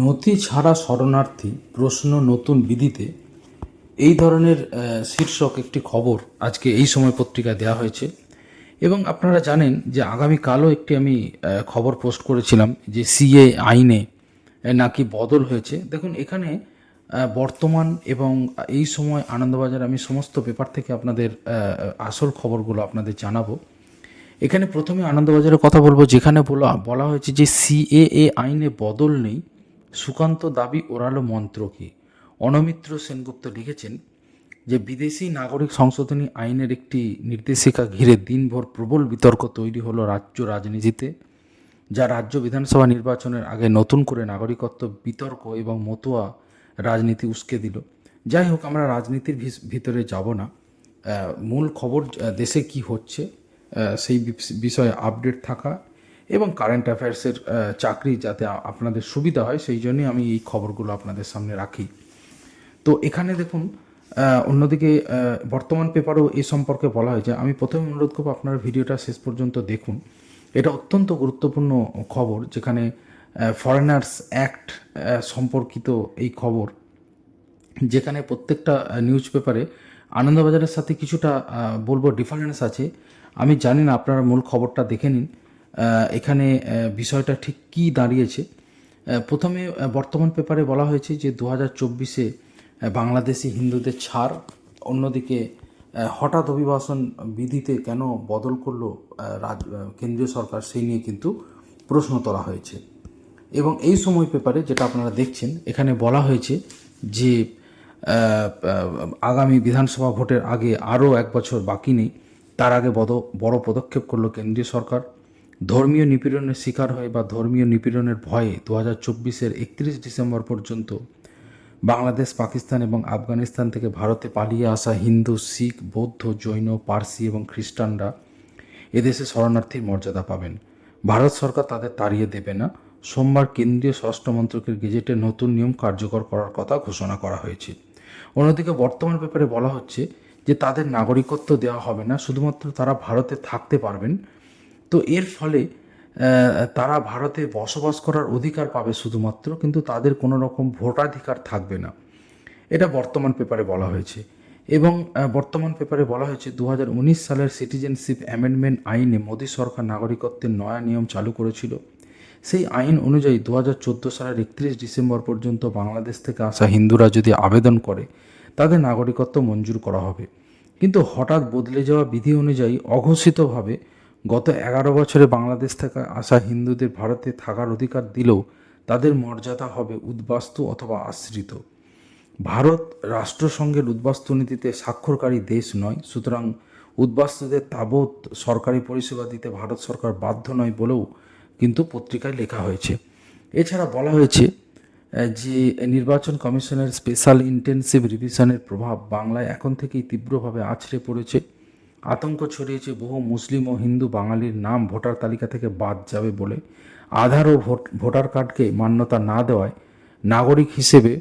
নথি ছাড়া শরণার্থী প্রশ্ন নতুন বিধিতে এই ধরনের শীর্ষক একটি খবর আজকে এই সময় পত্রিকায় দেওয়া হয়েছে। এবং আপনারা জানেন যে আগামীকালও একটি আমি খবর পোস্ট করেছিলাম যে সিএ আইনে নাকি বদল হয়েছে। দেখুন, এখানে বর্তমান এবং এই সময় আনন্দবাজার আমি সমস্ত পেপার থেকে আপনাদের আসল খবরগুলো আপনাদের জানাব। এখানে প্রথমে আনন্দবাজারের কথা বলব, যেখানে বলা বলা হয়েছে যে সিএএ আইনে বদল নেই। সুকান্ত দাবি ওরালো মন্ত্র কি অনমিত্র সেনগুপ্ত লিখেছেন যে, বিদেশি নাগরিক সংশোধনী আইনের একটি নির্দেশিকা ঘিরে দিনভর প্রবল বিতর্ক তৈরি হলো রাজ্য রাজনীতিতে, যা রাজ্য বিধানসভা নির্বাচনের আগে নতুন করে নাগরিকত্ব বিতর্ক এবং মতুয়া রাজনীতি উস্কে দিল। যাই হোক, আমরা রাজনীতির ভিতরে যাব না। মূল খবর দেশে কি হচ্ছে সেই বিষয়ে আপডেট থাকা এবং কারেন্ট অ্যাফেয়ার্সের চাকরি যাতে আপনাদের সুবিধা হয়, সেই জন্যই আমি এই খবরগুলো আপনাদের সামনে রাখি। তো এখানে দেখুন অন্যদিকে বর্তমান পেপারেও এ সম্পর্কে বলা হয়েছে আমি প্রথমে অনুরোধ করব আপনার ভিডিওটা শেষ পর্যন্ত দেখুন। এটা অত্যন্ত গুরুত্বপূর্ণ খবর, যেখানে ফরেনার্স অ্যাক্ট সম্পর্কিত এই খবর, যেখানে প্রত্যেকটা নিউজ পেপারে আনন্দবাজারের সাথে কিছুটা বলব ডিফারেন্স আছে। আমি জানি না আপনারা মূল খবরটা দেখে নিন। এখানে বিষয়টা ঠিক কী দাঁড়িয়েছে? প্রথমে বর্তমান পেপারে বলা হয়েছে যে দু হাজার চব্বিশে বাংলাদেশি হিন্দুদের ছাড়, অন্যদিকে হঠাৎ অভিবাসন বিধিতে কেন বদল করল রাজ কেন্দ্রীয় সরকার সেই নিয়ে কিন্তু প্রশ্ন তোলা হয়েছে। এবং এই সময় পেপারে যেটা আপনারা দেখছেন, এখানে বলা হয়েছে যে আগামী বিধানসভা ভোটের আগে আরও এক বছর বাকি নেই, তার আগে বড় বড় পদক্ষেপ করল কেন্দ্রীয় সরকার। ধর্মীয় নিপীড়নের শিকার হয়ে বা ধর্মীয় নিপীড়নের ভয়ে দু হাজার চব্বিশের একত্রিশ ডিসেম্বর পর্যন্ত বাংলাদেশ, পাকিস্তান এবং আফগানিস্তান থেকে ভারতে পালিয়ে আসা হিন্দু, শিখ, বৌদ্ধ, জৈন, পার্সি এবং খ্রিস্টানরা এদেশে শরণার্থীর মর্যাদা পাবেন। ভারত সরকার তাদের তাড়িয়ে দেবে না। সোমবার কেন্দ্রীয় স্বরাষ্ট্র মন্ত্রকের গেজেটে নতুন নিয়ম কার্যকর করার কথা ঘোষণা করা হয়েছে। অন্যদিকে বর্তমান ব্যাপারে বলা হচ্ছে যে তাদের নাগরিকত্ব দেওয়া হবে না, শুধুমাত্র তারা ভারতে থাকতে পারবেন। তো এর ফলে তারা ভারতে বসবাস করার অধিকার পাবে শুধুমাত্র, কিন্তু তাদের কোনো রকম ভোটাধিকার থাকবে না। এটা বর্তমান পেপারে বলা হয়েছে। এবং বর্তমান পেপারে বলা হয়েছে দু হাজার উনিশ সালের সিটিজেনশিপ অ্যামেন্ডমেন্ট আইনে মোদী সরকার নাগরিকত্বের নয়া নিয়ম চালু করেছিল। সেই আইন অনুযায়ী দু হাজার চোদ্দ সালের একত্রিশ ডিসেম্বর পর্যন্ত বাংলাদেশ থেকে আসা হিন্দুরা যদি আবেদন করে, তাদের নাগরিকত্ব মঞ্জুর করা হবে। কিন্তু হঠাৎ বদলে যাওয়া বিধি অনুযায়ী অঘোষিতভাবে গত এগারো বছরে বাংলাদেশ থেকে আসা হিন্দুদের ভারতে থাকার অধিকার দিলেও তাদের মর্যাদা হবে উদ্বাস্তু অথবা আশ্রিত। ভারত রাষ্ট্রসংঘের উদ্বাস্তু নীতিতে স্বাক্ষরকারী দেশ নয়, সুতরাং উদ্বাস্তুদের তাবৎ সরকারি পরিষেবা দিতে ভারত সরকার বাধ্য নয় বলেও কিন্তু পত্রিকায় লেখা হয়েছে। এছাড়া বলা হয়েছে যে নির্বাচন কমিশনের স্পেশাল ইন্টেনসিভ রিভিশনের প্রভাব বাংলায় এখন থেকেই তীব্রভাবে আছড়ে পড়েছে। আতঙ্ক ছড়িয়েছে বহু মুসলিম ও হিন্দু বাঙালির নাম ভোটার তালিকা থেকে বাদ যাবে বলে আধার ও ভোট, ভোটার কার্ডকে মান্যতা না দেওয়ায় নাগরিক হিসেবে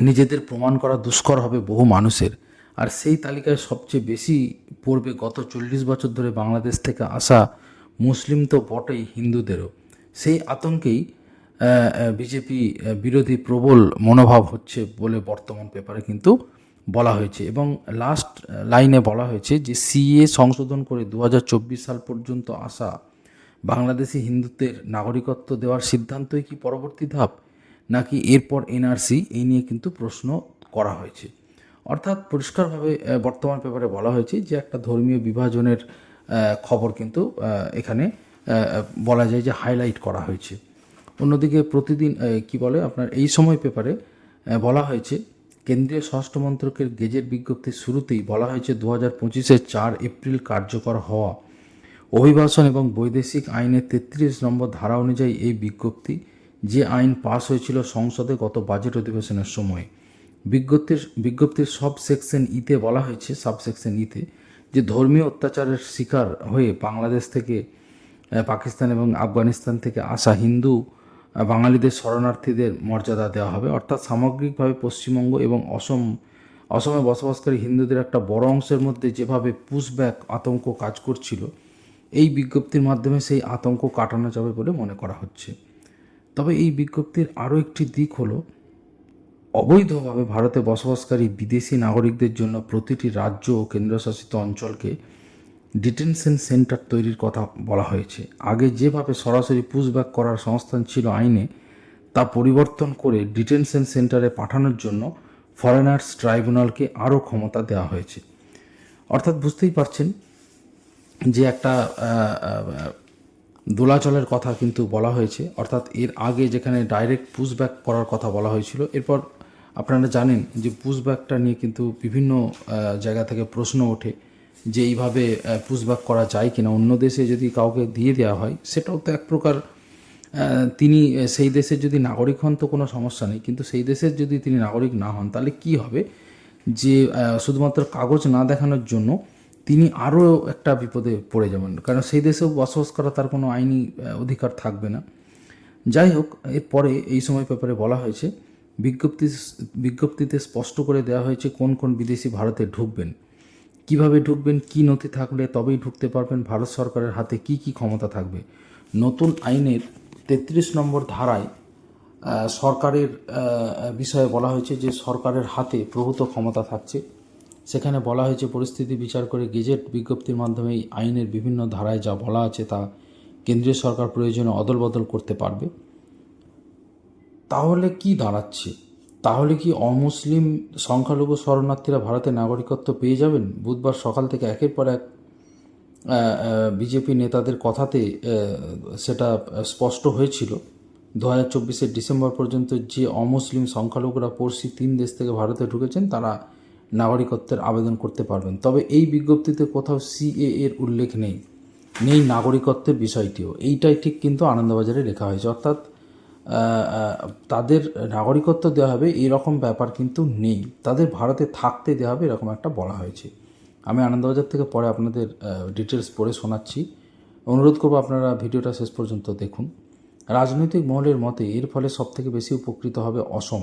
নিজেদের প্রমাণ করা দুষ্কর হবে বহু মানুষের। আর সেই তালিকায় সবচেয়ে বেশি পড়বে গত চল্লিশ বছর ধরে বাংলাদেশ থেকে আসা মুসলিম তো বটেই হিন্দুদেরও। সেই আতঙ্কেই বিজেপি বিরোধী প্রবল মনোভাব হচ্ছে বলে বর্তমান পেপারে কিন্তু বলা হয়েছে এবং লাস্ট লাইনে বলা হয়েছে যে সিএ সংশোধন করে দু হাজার চব্বিশ সাল পর্যন্ত আসা বাংলাদেশি হিন্দুদের নাগরিকত্ব দেওয়ার সিদ্ধান্তই কি পরবর্তী ধাপ? নাকি এরপর এনআরসি এই নিয়ে কিন্তু প্রশ্ন করা হয়েছে। অর্থাৎ পরিষ্কারভাবে বর্তমান পেপারে বলা হয়েছে যে একটা ধর্মীয় বিভাজনের খবর কিন্তু এখানে বলা যায় যে হাইলাইট করা হয়েছে। অন্যদিকে প্রতিদিন কি বলে আপনার এই সময় পেপারে বলা হয়েছে কেন্দ্রীয় স্বরাষ্ট্র মন্ত্রকের গেজেট বিজ্ঞপ্তির শুরুতেই বলা হয়েছে দু হাজার পঁচিশের চার এপ্রিল কার্যকর হওয়া। অভিবাসন এবং বৈদেশিক আইনের তেত্রিশ নম্বর ধারা অনুযায়ী এই বিজ্ঞপ্তি যে আইন পাস হয়েছিল সংসদে গত বাজেট অধিবেশনের সময়। বিজ্ঞপ্তির বিজ্ঞপ্তির সব সেকশন ইতে বলা হয়েছে, সাব সেকশন ইতে যে ধর্মীয় অত্যাচারের শিকার হয়ে বাংলাদেশ থেকে পাকিস্তান এবং আফগানিস্তান থেকে আসা হিন্দু বাঙালিদের শরণার্থীদের মর্যাদা দেওয়া হবে। অর্থাৎ সামগ্রিকভাবে পশ্চিমবঙ্গ এবং অসম, অসমে বসবাসকারী হিন্দুদের একটা বড় অংশের মধ্যে যেভাবে পুশব্যাক আতঙ্ক কাজ করছিল, এই বিজ্ঞপ্তির মাধ্যমে সেই আতঙ্ক কাটানো যাবে বলে মনে করা হচ্ছে। তবে এই বিজ্ঞপ্তির আরও একটি দিক হলো, অবৈধভাবে ভারতে বসবাসকারী বিদেশি নাগরিকদের জন্য প্রতিটি রাজ্য ও কেন্দ্রশাসিত অঞ্চলকে ডিটেনশন সেন্টার তৈরির কথা বলা হয়েছে। আগে যেভাবে সরাসরি পুশব্যাক করার সংস্থান ছিল আইনে, তা পরিবর্তন করে ডিটেনশন সেন্টারে পাঠানোর জন্য ফরেনার্স ট্রাইব্যুনালকে আরও ক্ষমতা দেওয়া হয়েছে। অর্থাৎ বুঝতেই পারছেন যে একটা দোলাচলের কথা কিন্তু বলা হয়েছে। অর্থাৎ এর আগে যেখানে ডাইরেক্ট পুশব্যাক করার কথা বলা হয়েছিল, এরপর আপনারা জানেন যে পুশব্যাকটা নিয়ে কিন্তু বিভিন্ন জায়গা থেকে প্রশ্ন ওঠে। যে এইভাবে পুশব্যাক করা যায় কিনা, অন্য দেশে যদি কাউকে দিয়ে দেওয়া হয়, সেটাও তো এক প্রকার তিনি সেই দেশের যদি নাগরিক হন তো কোনো সমস্যা নেই, কিন্তু সেই দেশের যদি তিনি নাগরিক না হন, তাহলে কি হবে? যে শুধুমাত্র কাগজ না দেখানোর জন্য তিনি আরও একটা বিপদে পড়ে যাবেন, কারণ সেই দেশেও বসবাস করা তার কোনো আইনি অধিকার থাকবে না। যাই হোক, এরপরে এই সময় পেপারে বলা হয়েছে, বিজ্ঞপ্তি, বিজ্ঞপ্তিতে স্পষ্ট করে দেওয়া হয়েছে কোন কোন বিদেশি ভারতে ঢুকবেন। কীভাবে ঢুকবেন, কি নথি থাকলে তবেই ঢুকতে পারবেন, ভারত সরকারের হাতে কি কি ক্ষমতা থাকবে। নতুন আইনের তেত্রিশ নম্বর ধারায় সরকারের বিষয়ে বলা হয়েছে যে সরকারের হাতে প্রভূত ক্ষমতা থাকছে। সেখানে বলা হয়েছে পরিস্থিতি বিচার করে গেজেট বিজ্ঞপ্তির মাধ্যমে এই আইনের বিভিন্ন ধারায় যা বলা আছে তা কেন্দ্রীয় সরকার প্রয়োজনে অদলবদল করতে পারবে। তাহলে কি দাঁড়াচ্ছে? তাহলে কি অমুসলিম সংখ্যালঘু শরণার্থীরা ভারতের নাগরিকত্ব পেয়ে যাবেন? বুধবার সকাল থেকে একের পর এক বিজেপি নেতাদের কথাতে সেটা স্পষ্ট হয়েছিল। দু হাজার চব্বিশের ডিসেম্বর পর্যন্ত যে অমুসলিম সংখ্যালঘুরা পড়শি তিন দেশ থেকে ভারতে ঢুকেছেন, তারা নাগরিকত্বের আবেদন করতে পারবেন। তবে এই বিজ্ঞপ্তিতে কোথাও সিএ এর উল্লেখ নেই। নেই নাগরিকত্বের বিষয়টিও। এইটাই ঠিক কিন্তু আনন্দবাজারে লেখা হয়েছে। অর্থাৎ তাদের নাগরিকত্ব দেওয়া হবে, এরকম ব্যাপার কিন্তু নেই। তাদের ভারতে থাকতে দেওয়া হবে, এরকম একটা বলা হয়েছে। আমি আনন্দবাজার থেকে পরে আপনাদের ডিটেলস পড়ে শোনাচ্ছি। অনুরোধ করব আপনারা ভিডিওটা শেষ পর্যন্ত দেখুন। রাজনৈতিক মহলের মতে এর ফলে সবথেকে বেশি উপকৃত হবে অসম।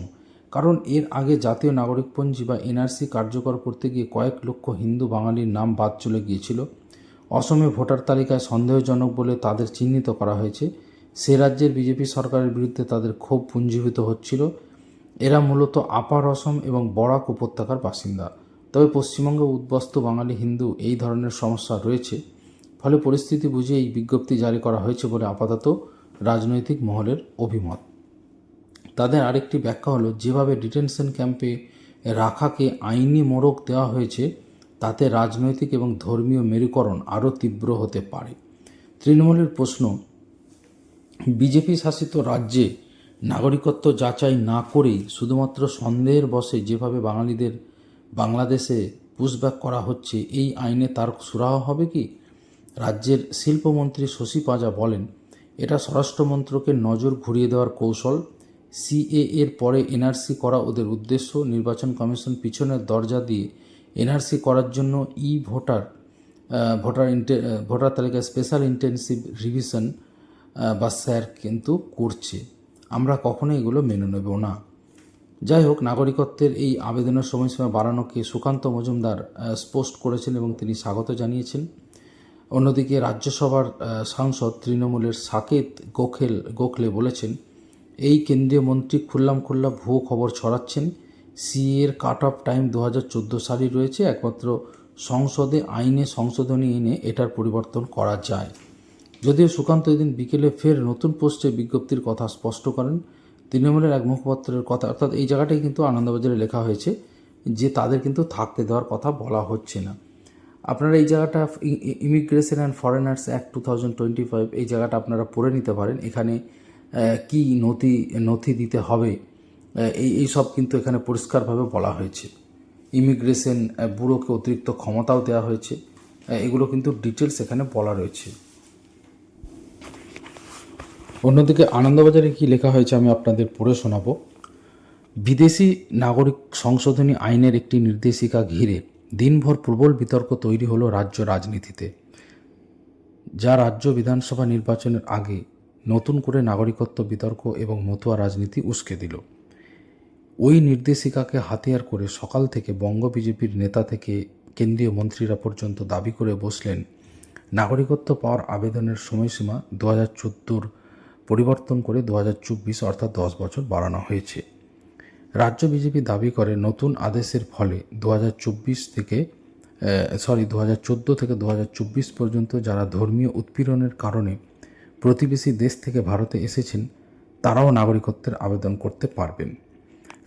কারণ এর আগে জাতীয় নাগরিকপঞ্জি বা এনআরসি কার্যকর করতে গিয়ে কয়েক লক্ষ হিন্দু বাঙালির নাম বাদ চলে গিয়েছিল। অসমে ভোটার তালিকায় সন্দেহজনক বলে তাদের চিহ্নিত করা হয়েছে। সে রাজ্যের বিজেপি সরকারের বিরুদ্ধে তাদের ক্ষোভ পুঞ্জীভূত হচ্ছিল। এরা মূলত আপার অসম এবং বরাক উপত্যকার বাসিন্দা। তবে পশ্চিমবঙ্গে উদ্বস্ত বাঙালি হিন্দু এই ধরনের সমস্যা রয়েছে। ফলে পরিস্থিতি বুঝে এই বিজ্ঞপ্তি জারি করা হয়েছে বলে আপাতত রাজনৈতিক মহলের অভিমত। তাদের আরেকটি ব্যাখ্যা হলো, যেভাবে ডিটেনশন ক্যাম্পে রাখাকে আইনি মোড়ক দেওয়া হয়েছে, তাতে রাজনৈতিক এবং ধর্মীয় মেরুকরণ আরও তীব্র হতে পারে। তৃণমূলের প্রশ্ন বিজেপি শাসিত রাজ্যে নাগরিকত্ব যাচাই না করেই শুধুমাত্র সন্দেহের বসে যেভাবে বাঙালিদের বাংলাদেশে পুশব্যাক করা হচ্ছে, এই আইনে তার সুরাহ হবে কি? রাজ্যের শিল্পমন্ত্রী শশী পাজা বলেন, এটা স্বরাষ্ট্রমন্ত্রকে নজর ঘুরিয়ে দেওয়ার কৌশল। সিএ এর পরে এনআরসি করা ওদের উদ্দেশ্য, নির্বাচন কমিশন পিছনের দরজা দিয়ে এনআরসি করার জন্য ই ভোটার ভোটার ইন্টে ভোটার তালিকায় স্পেশাল ইন্টেনসিভ রিভিশন বা স্যার কিন্তু করছে। আমরা কখনোই এগুলো মেনে নেব না। যাই হোক নাগরিকত্বের এই আবেদনের সময়সীমা বাড়ানোকে সুকান্ত মজুমদার আহ, স্পষ্ট করেছেন এবং তিনি স্বাগত জানিয়েছেন। অন্যদিকে রাজ্যসভার সাংসদ তৃণমূলের সাকেত গোখেল গোখলে বলেছেন এই কেন্দ্রীয় মন্ত্রী খুল্লাম খুল্লা ভুয়ো খবর ছড়াচ্ছেন। সিএর কাট অফ টাইম দু হাজার চোদ্দ সালই রয়েছে। একমাত্র সংসদে আইনে সংশোধনী এনে এটার পরিবর্তন করা যায়। যদিও সুকান্ত এদিন বিকেলে ফের নতুন পোস্টে বিজ্ঞপ্তির কথা স্পষ্ট করেন, তৃণমূলের এক মুখপাত্রের কথা, অর্থাৎ এই জায়গাটাই কিন্তু আনন্দবাজারে লেখা হয়েছে যে তাদের কিন্তু থাকতে দেওয়ার কথা বলা হচ্ছে না। আপনারা এই জায়গাটা immigration and foreigners act two thousand twenty five এই জায়গাটা আপনারা পড়ে নিতে পারেন। এখানে কি নথি নথি দিতে হবে এই এই সব কিন্তু এখানে পরিষ্কারভাবে বলা হয়েছে। ইমিগ্রেশন ব্যুরোকে অতিরিক্ত ক্ষমতাও দেওয়া হয়েছে। এগুলো কিন্তু ডিটেলস এখানে বলা রয়েছে। অন্যদিকে আনন্দবাজারে কি লেখা হয়েছে আমি আপনাদের পড়ে শোনাবো। বিদেশি নাগরিক সংশোধনী আইনের একটি নির্দেশিকা ঘিরে দিনভর প্রবল বিতর্ক তৈরি হলো রাজ্য রাজনীতিতে, যা রাজ্য বিধানসভা নির্বাচনের আগে নতুন করে নাগরিকত্ব বিতর্ক এবং মতুয়া রাজনীতি উস্কে দিল। ওই নির্দেশিকাকে হাতিয়ার করে সকাল থেকে বঙ্গ বিজেপির নেতা থেকে কেন্দ্রীয় মন্ত্রীরা পর্যন্ত দাবি করে বসলেন, নাগরিকত্ব পাওয়ার আবেদনের সময়সীমা দু হাজার চোদ্দোর পরিবর্তন করে দু হাজার চব্বিশ অর্থাৎ দশ বছর বাড়ানো হয়েছে। রাজ্য বিজেপি দাবি করে নতুন আদেশের ফলে দু হাজার চব্বিশ থেকে সরি দু হাজার চোদ্দ থেকে দু হাজার চব্বিশ পর্যন্ত যারা ধর্মীয় উৎপীড়নের কারণে প্রতিবেশী দেশ থেকে ভারতে এসেছেন, তারাও নাগরিকত্বের আবেদন করতে পারবেন।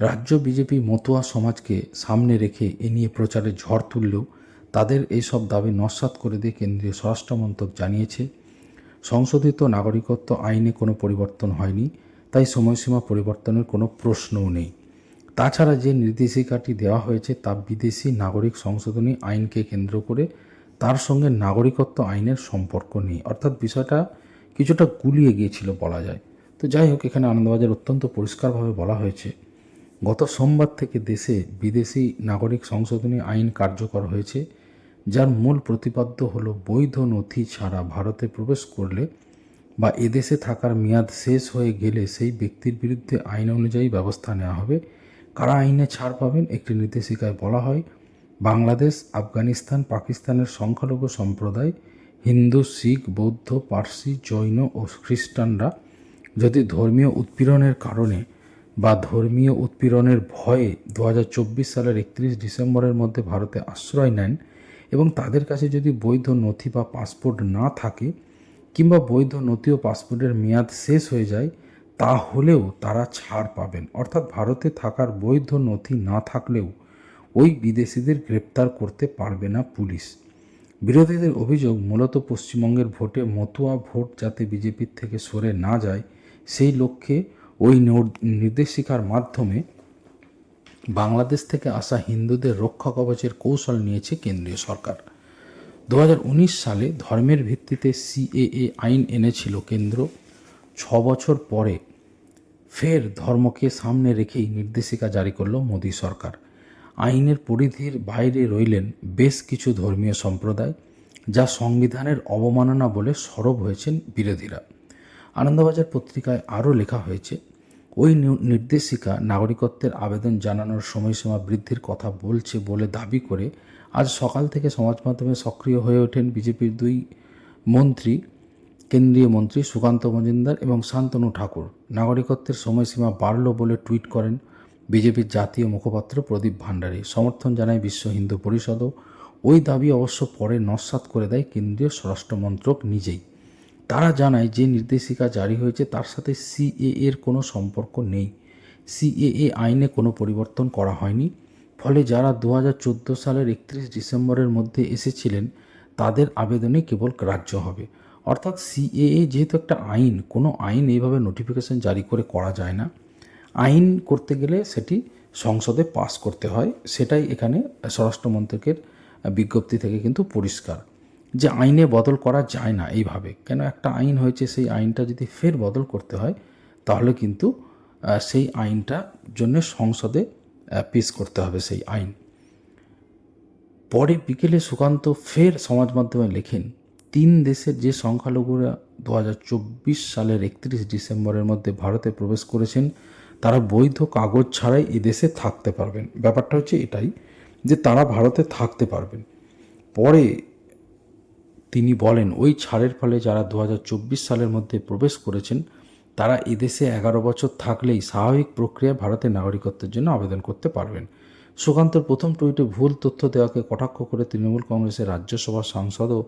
রাজ্য বিজেপি মতুয়া সমাজকে সামনে রেখে এ নিয়ে প্রচারে ঝড় তুললেও তাদের এইসব দাবি নস্যাৎ করে দিয়ে কেন্দ্রীয় স্বরাষ্ট্র মন্ত্রক জানিয়েছে সংশোধিত নাগরিকত্ব আইনে কোনো পরিবর্তন হয়নি, তাই সময়সীমা পরিবর্তনের কোনো প্রশ্নও নেই। তাছাড়া যে নির্দেশিকাটি দেওয়া হয়েছে তা বিদেশি নাগরিক সংশোধনী আইনকে কেন্দ্র করে তার সঙ্গে নাগরিকত্ব আইনের সম্পর্ক নেই। অর্থাৎ বিষয়টা কিছুটা গুলিয়ে গিয়েছিল বলা যায়। তো যাই হোক, এখানে আনন্দবাজার অত্যন্ত পরিষ্কারভাবে বলা হয়েছে, গত সোমবার থেকে দেশে বিদেশি নাগরিক সংশোধনী আইন কার্যকর হয়েছে। যার মূল প্রতিপাদ্য হলো বৈধ নথি ছাড়া ভারতে প্রবেশ করলে বা এদেশে থাকার মেয়াদ শেষ হয়ে গেলে সেই ব্যক্তির বিরুদ্ধে আইন অনুযায়ী ব্যবস্থা নেওয়া হবে। কারা আইনে ছাড় পাবেন একটি নির্দেশিকায় বলা হয়, বাংলাদেশ, আফগানিস্তান, পাকিস্তানের সংখ্যালঘু সম্প্রদায়, হিন্দু, শিখ, বৌদ্ধ, পার্সি, জৈন ও খ্রিস্টানরা যদি ধর্মীয় উৎপীড়নের কারণে বা ধর্মীয় উৎপীড়নের ভয়ে দু হাজার চব্বিশ সালের একত্রিশ ডিসেম্বরের মধ্যে ভারতে আশ্রয় নেন এবং তাদের কাছে যদি বৈধ নথি বা পাসপোর্ট না থাকে কিংবা বৈধ নথি ও পাসপোর্টের মেয়াদ শেষ হয়ে যায়, তাহলেও তারা ছাড় পাবেন। অর্থাৎ ভারতে থাকার বৈধ নথি না থাকলেও ওই বিদেশিদের গ্রেপ্তার করতে পারবে না পুলিশ। বিরোধীদের অভিযোগ, মূলত পশ্চিমবঙ্গের ভোটে মতুয়া ভোট যাতে বিজেপির থেকে সরে না যায়, সেই লক্ষ্যে ওই নির্দেশিকার মাধ্যমে বাংলাদেশ থেকে আসা হিন্দুদের রক্ষা কবচের কৌশল নিয়েছে কেন্দ্রীয় সরকার। দু হাজার উনিশ সালে ধর্মের ভিত্তিতে সিএএ আইন এনেছিল কেন্দ্র। ছ বছর পরে ফের ধর্মকে সামনে রেখেই নির্দেশিকা জারি করল মোদী সরকার। আইনের পরিধির বাইরে রইলেন বেশ কিছু ধর্মীয় সম্প্রদায়, যা সংবিধানের অবমাননা বলে সরব হয়েছেন বিরোধীরা। আনন্দবাজার পত্রিকায় আরও লেখা হয়েছে ওই নির্দেশিকা নাগরিকত্বের আবেদন জানানোর সময়সীমা বৃদ্ধির কথা বলছে বলে দাবি করে আজ সকাল থেকে সমাজ মাধ্যমে সক্রিয় হয়ে ওঠেন বিজেপির দুই মন্ত্রী, কেন্দ্রীয় মন্ত্রী সুকান্ত মজুমদার এবং শান্তনু ঠাকুর। নাগরিকত্বের সময়সীমা বাড়ল বলে টুইট করেন বিজেপির জাতীয় মুখপাত্র প্রদীপ ভান্ডারী সমর্থন জানায় বিশ্ব হিন্দু পরিষদও। ওই দাবি অবশ্য পরে নস্যাৎ করে দেয় কেন্দ্রীয় স্বরাষ্ট্র মন্ত্রক নিজেই। তারা জানায় যে নির্দেশিকা জারি হয়েছে, তার সাথে সিএ এর কোনো সম্পর্ক নেই। সিএএ আইনে কোনো পরিবর্তন করা হয়নি। ফলে যারা দু হাজার চোদ্দ সালের একত্রিশ ডিসেম্বরের মধ্যে এসেছিলেন, তাদের আবেদনে কেবল গ্রাহ্য হবে। অর্থাৎ সিএএ যেহেতু একটা আইন, কোনো আইন এইভাবে নোটিফিকেশন জারি করে করা যায় না। আইন করতে গেলে সেটি সংসদে পাস করতে হয়। সেটাই এখানে স্বরাষ্ট্রমন্ত্রকের বিজ্ঞপ্তি থেকে কিন্তু পরিষ্কার। যে আইনে বদল করা যায় না এইভাবে। কেন একটা আইন হয়েছে, সেই আইনটা যদি ফের বদল করতে হয়, তাহলে কিন্তু সেই আইনটা জন্য সংসদে পেশ করতে হবে সেই আইন। পরে বিকেলে সুকান্ত ফের সমাজ মাধ্যমে লেখেন, তিন দেশের যে সংখ্যালঘুরা দু হাজার চব্বিশ সালের একত্রিশ ডিসেম্বরের মধ্যে ভারতে প্রবেশ করেছেন, তারা বৈধ কাগজ ছাড়াই এদেশে থাকতে পারবেন। ব্যাপারটা হচ্ছে এটাই, যে তারা ভারতে থাকতে পারবেন। পরে তিনি বলেন, ওই ছাড়ের ফলে যারা দু হাজার চব্বিশ সালের মধ্যে প্রবেশ করেছেন, তারা এদেশে এগারো বছর থাকলেই স্বাভাবিক প্রক্রিয়া ভারতের নাগরিকত্বের জন্য আবেদন করতে পারবেন। সুকান্তর প্রথম টুইটে ভুল তথ্য দেওয়াকে কটাক্ষ করে তৃণমূল কংগ্রেসের রাজ্যসভার সাংসদও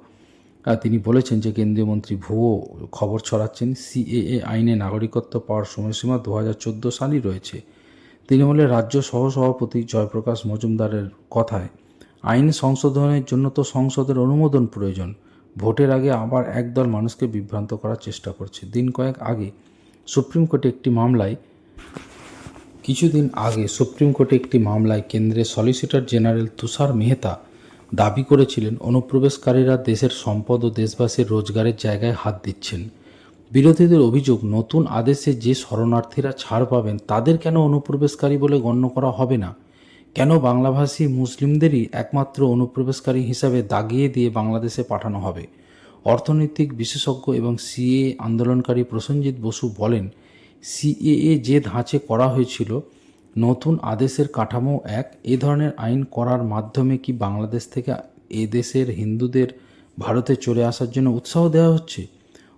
তিনি বলেছেন যে কেন্দ্রীয় মন্ত্রী ভুয়ো খবর ছড়াচ্ছেন, সিএএ আইনে নাগরিকত্ব পাওয়ার সময়সীমা দু হাজার চোদ্দ সালই রয়েছে। তৃণমূলের রাজ্য সহসভাপতি জয়প্রকাশ মজুমদারের কথায়, আইন সংশোধনের জন্য তো সংসদের অনুমোদন প্রয়োজন। ভোটের আগে আবার একদল মানুষকে বিভ্রান্ত করার চেষ্টা করছে। দিন কয়েক আগে সুপ্রিম কোর্টে একটি মামলায়, কিছুদিন আগে সুপ্রিম কোর্টে একটি মামলায় কেন্দ্রের সলিসিটর জেনারেল তুষার মেহতা দাবি করেছিলেন, অনুপ্রবেশকারীরা দেশের সম্পদ ও দেশবাসীর রোজগারের জায়গায় হাত দিচ্ছেন। বিরোধীদের অভিযোগ, নতুন আদেশে যে শরণার্থীরা ছাড় পাবেন, তাদের কেন অনুপ্রবেশকারী বলে গণ্য করা হবে না? কেন বাংলাভাষী মুসলিমদেরই একমাত্র অনুপ্রবেশকারী হিসাবে দাগিয়ে দিয়ে বাংলাদেশে পাঠানো হবে? অর্থনৈতিক বিশেষজ্ঞ এবং সিএ আন্দোলনকারী প্রসেনজিৎ বসু বলেন, সিএএ যে ধাঁচে করা হয়েছিল, নতুন আদেশের কাঠামো এক, এ ধরনের আইন করার মাধ্যমে কি বাংলাদেশ থেকে এ দেশের হিন্দুদের ভারতে চলে আসার জন্য উৎসাহ দেওয়া হচ্ছে?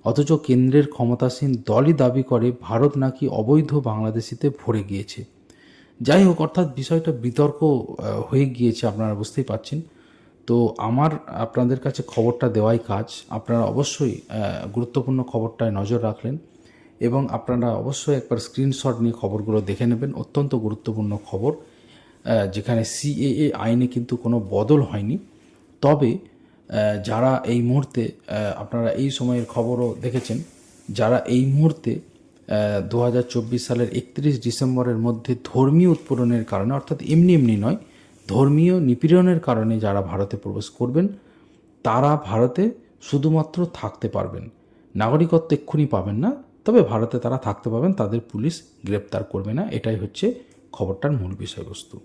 অথচ কেন্দ্রের ক্ষমতাসীন দলই দাবি করে, ভারত নাকি অবৈধ বাংলাদেশিতে ভরে গিয়েছে। যাই হোক অর্থাৎ বিষয়টা বিতর্ক হয়ে গিয়েছে, আপনারা বুঝতেই পারছেন। তো আমার, আপনাদের কাছে খবরটা দেওয়াই কাজ। আপনারা অবশ্যই গুরুত্বপূর্ণ খবরটায় নজর রাখলেন এবং আপনারা অবশ্যই একবার স্ক্রিনশট নিয়ে খবরগুলো দেখে নেবেন। অত্যন্ত গুরুত্বপূর্ণ খবর যেখানে সিএএ আইনে কিন্তু কোনো বদল হয়নি। তবে যারা এই মুহূর্তে আপনারা এই সময়ের খবরও দেখেছেন, যারা এই মুহূর্তে দু হাজার চব্বিশ সালের একত্রিশ ডিসেম্বরের মধ্যে ধর্মীয় উৎপীড়নের কারণে, অর্থাৎ এমনি এমনি নয়, ধর্মীয় নিপীড়নের কারণে যারা ভারতে প্রবেশ করবেন, তারা ভারতে শুধুমাত্র থাকতে পারবেন। নাগরিকত্ব এক্ষুনি পাবেন না, তবে ভারতে তারা থাকতে পাবেন তাদের পুলিশ গ্রেপ্তার করবে না, এটাই হচ্ছে খবরটার মূল বিষয়বস্তু।